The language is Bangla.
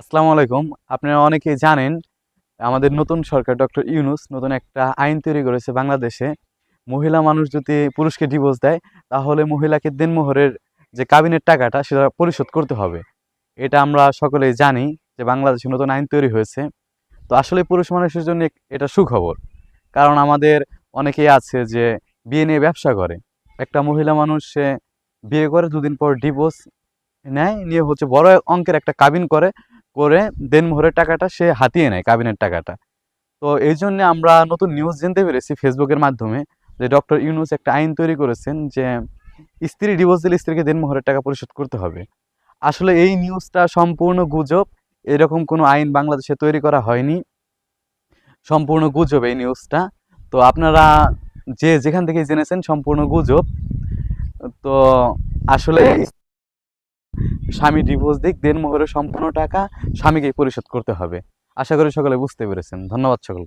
আসসালামু আলাইকুম। আপনারা অনেকেই জানেন, আমাদের নতুন সরকার ডক্টর ইউনুস নতুন একটা আইন তৈরি করেছে বাংলাদেশে। মহিলা মানুষ যদি পুরুষকে ডিভোর্স দেয়, তাহলে মহিলাকে দেনমোহরের যে কাবিনের টাকাটা, সেটা পরিশোধ করতে হবে। এটা আমরা সকলেই জানি যে বাংলাদেশে নতুন আইন তৈরি হয়েছে। তো আসলে পুরুষ মানুষের জন্য এটা সুখবর। কারণ আমাদের অনেকেই আছে যে বিয়ে নিয়ে ব্যবসা করে। একটা মহিলা মানুষ বিয়ে করে দুদিন পর ডিভোর্স নেয়, নিয়ে হচ্ছে বড় অঙ্কের একটা কাবিন করে। করে দেনমোহরের টাকাটা সে হাতিয়ে নেয়, কাবিনের টাকাটা। তো এই জন্য আমরা নতুন নিউজ জানতে পেরেছি ফেসবুকের মাধ্যমে যে ডক্টর ইউনুস একটা আইন তৈরি করেছেন যে স্ত্রী ডিভোর্স দিলে স্ত্রীকে দেনমোহরের টাকা পরিশোধ করতে হবে। আসলে এই নিউজটা সম্পূর্ণ গুজব, এরকম কোনো আইন বাংলাদেশে তৈরি করা হয়নি। সম্পূর্ণ গুজব এই নিউজটা তো আপনারা যে যেখান থেকে জেনেছেন সম্পূর্ণ গুজব। তো আসলে স্বামী ডিভোর্স দিক দেনমোহরের সম্পূর্ণ টাকা স্বামীকে পরিশোধ করতে হবে। আশা করি সকলে বুঝতে পেরেছেন। ধন্যবাদ সকল